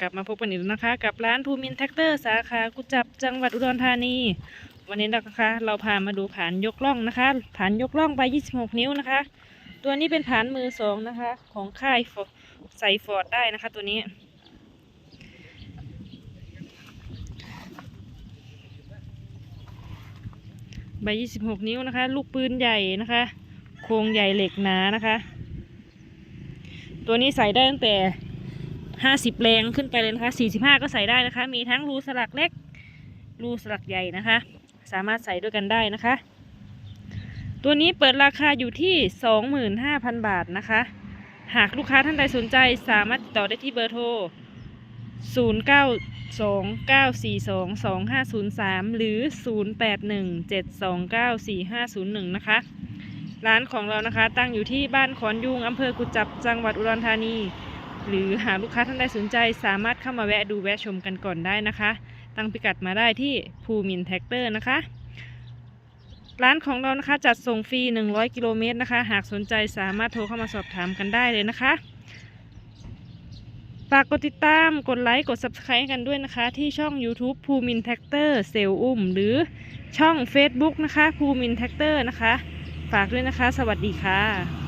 กลับมาพบกันอีกแล้วนะคะ กับร้านภูมินแท็กเตอร์สาขากุจับจังหวัดอุดรธานี วันนี้นะคะ เราพามาดูผานยกล่องนะคะผานยกล่องไป 26 นิ้วนะคะ ตัวนี้เป็นผานมือสองนะคะ ของค่ายใส่ฟอร์ดได้นะคะ ตัวนี้ ใบ 26 นิ้วนะคะ ลูกปืนใหญ่นะคะ โครงใหญ่เหล็กหนานะคะ ตัวนี้ใส่ได้ตั้งแต่ 50แรงขึ้นไปเลยนะคะ45ก็ใส่ได้นะคะ มีทั้งรูสลักเล็ก รูสลักใหญ่นะคะ สามารถใส่ด้วยกันได้นะคะ ตัวนี้เปิดราคาอยู่ที่25,000บาทนะคะ หากลูกค้าท่านใดสนใจสามารถติดต่อได้ที่เบอร์โทร0929422503หรือ0817294501นย์หนึ่งนะคะร้านของเรานะคะตั้งอยู่ที่บ้านขอนยุงอำเภอกุจจับจังหวัดอุดรธานี หรือหากลูกค้าท่านใดสนใจสามารถเข้ามาแวะดูแวะชมกันก่อนได้นะคะ ตั้งพิกัดมาได้ที่ภูมินแท็กเตอร์นะคะ ร้านของเรานะคะจัดส่งฟรี 100 กิโลเมตรนะคะ หากสนใจสามารถโทรเข้ามาสอบถามกันได้เลยนะคะฝากกดติดตาม กดไลค์ กด subscribe กันด้วยนะคะ ที่ช่อง YouTube ภูมินแท็กเตอร์เซลอุ้ม หรือช่อง Facebook นะคะภูมินแท็กเตอร์นะคะ ฝากด้วยนะคะ สวัสดีค่ะ